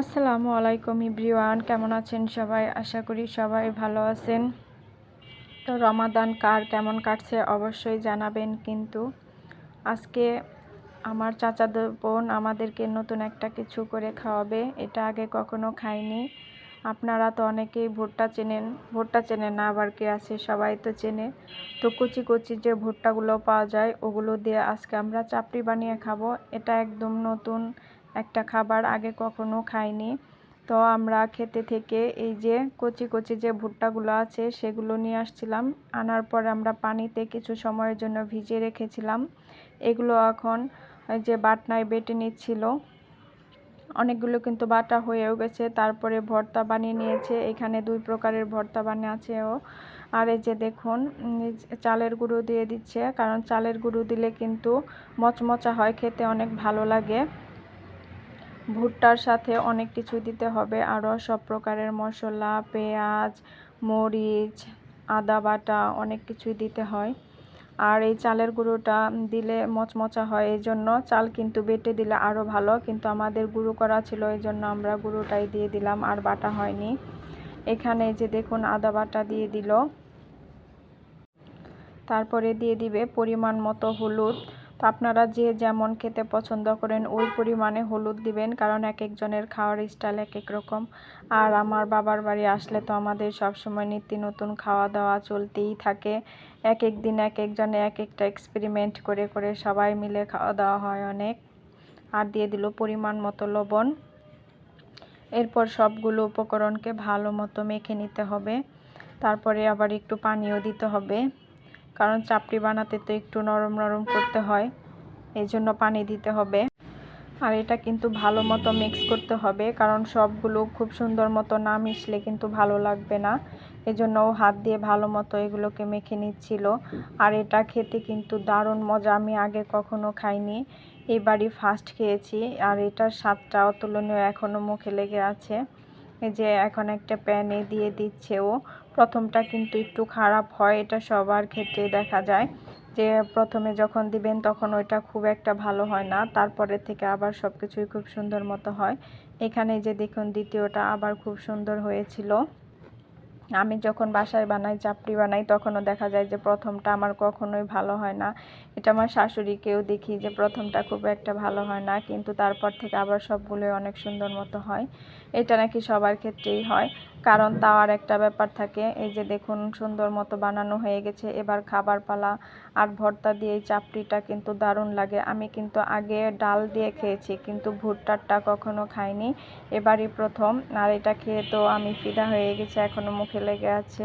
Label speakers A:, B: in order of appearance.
A: আসসালামু আলাইকুম ইব্রিওয়ান, কেমন আছেন সবাই? আশা করি সবাই ভালো আছেন। তো রমাদান কার কেমন কাটছে অবশ্যই জানাবেন, কিন্তু আজকে আমার চাচাদের বোন আমাদেরকে নতুন একটা কিছু করে খাওয়াবে, এটা আগে কখনো খাইনি। আপনারা তো অনেকেই ভুট্টা চেনেন, ভুট্টা চেনে না আবার কে আছে সবাই তো চেনে। তো কুচি কুচি যে ভুট্টাগুলো পাওয়া যায়, ওগুলো দিয়ে আজকে আমরা চাপড়ি বানিয়ে খাব, এটা একদম নতুন একটা খাবার আগে কখনো খাইনি। তো আমরা খেতে থেকে এই যে কচি কচি যে ভুট্টাগুলো আছে, সেগুলো নিয়ে আসছিলাম। আনার পর আমরা পানিতে কিছু সময়ের জন্য ভিজিয়ে রেখেছিলাম। এগুলো এখন যে বাটনায় বেটে নিচ্ছিল। অনেকগুলো কিন্তু বাটা হয়েও গেছে। তারপরে ভর্তা বানিয়ে নিয়েছে। এখানে দুই প্রকারের ভর্তা বানিয়ে আছে ও আর এই যে দেখুন চালের গুঁড়ো দিয়ে দিচ্ছে। কারণ চালের গুঁড়ো দিলে কিন্তু মচমচা হয়, খেতে অনেক ভালো লাগে। ভুট্টার সাথে অনেক কিছু দিতে হবে। আরও সব প্রকারের মশলা, পেঁয়াজ, মরিচ, আদা বাটা অনেক কিছুই দিতে হয়। আর এই চালের গুঁড়োটা দিলে মচমচা হয়, এই জন্য চাল কিন্তু বেটে দিলে আরও ভালো। কিন্তু আমাদের গুঁড়ো করা ছিল, এই জন্য আমরা গুঁড়োটাই দিয়ে দিলাম, আর বাটা হয়নি। এখানে যে দেখুন আদা বাটা দিয়ে দিল। তারপরে দিয়ে দিবে পরিমাণ মতো হলুদ। তো আপনারা যে যেমন খেতে পছন্দ করেন, ওই পরিমাণে হলুদ দিবেন, কারণ এক একজনের খাওয়ার স্টাইল এক এক রকম। আর আমার বাবার বাড়ি আসলে তো আমাদের সবসময় নিত্য নতুন খাওয়া দাওয়া চলতেই থাকে। এক এক দিন এক একজনে এক একটা এক্সপেরিমেন্ট করে করে সবাই মিলে খাওয়া দাওয়া হয় অনেক। আর দিয়ে দিল পরিমাণ মতো লবণ। এরপর সবগুলো উপকরণকে ভালো মতো মেখে নিতে হবে। তারপরে আবার একটু পানিও দিতে হবে। কারণ চাপড়ি বানাতে তো একটু নরম নরম করতে হয় এই জন্য পানি দিতে হবে। আর এটা কিন্তু ভালো মতো মিক্স করতে হবে, কারণ সবগুলো খুব সুন্দর মতো না মিশলে কিন্তু ভালো লাগবে না। এজন্য ও হাত দিয়ে ভালো মতো এগুলোকে মেখে নিচ্ছিল। আর এটা খেতে কিন্তু দারুণ মজা, আমি আগে কখনো খাইনি, এবারই ফার্স্ট খেয়েছি। আর এটার স্বাদটা অতুলনীয় এখনও মুখে লেগে আছে। এই যে এখন একটা প্যানে দিয়ে দিচ্ছে ও প্রথমটা কিন্তু একটু খারাপ হয়, এটা সবার ক্ষেত্রে দেখা যায়। যে প্রথমে যখন দিবেন তখন ওইটা খুব একটা ভালো হয় না তারপরে থেকে আবার সব কিছুই খুব সুন্দর মতো হয়। এখানে যে দেখুন দ্বিতীয়টা আবার খুব সুন্দর হয়েছিল। আমি যখন বাসায় বানাই, চাপড়ি বানাই, তখনও দেখা যায় যে প্রথমটা আমার কখনোই ভালো হয় না। এটা আমার শাশুড়িকেও দেখি যে প্রথমটা খুব একটা ভালো হয় না, কিন্তু তারপর থেকে আবার সবগুলোই অনেক সুন্দর মতো হয়। এটা নাকি সবার ক্ষেত্রেই হয়, কারণ তাওয়ার একটা ব্যাপার থাকে, এই যে দেখুন সুন্দর মতো বানানো হয়ে গেছে, এবার খাবার পালা আর ভর্তা দিয়ে এই চাপড়িটা কিন্তু দারুণ লাগে। আমি কিন্তু আগে ডাল দিয়ে খেয়েছি, কিন্তু ভুট্টারটা কখনো খাইনি, এবারই প্রথম, আর এটা খেয়ে তো আমি ফিদা হয়ে গেছে এখনও মুখে লেগে আছে।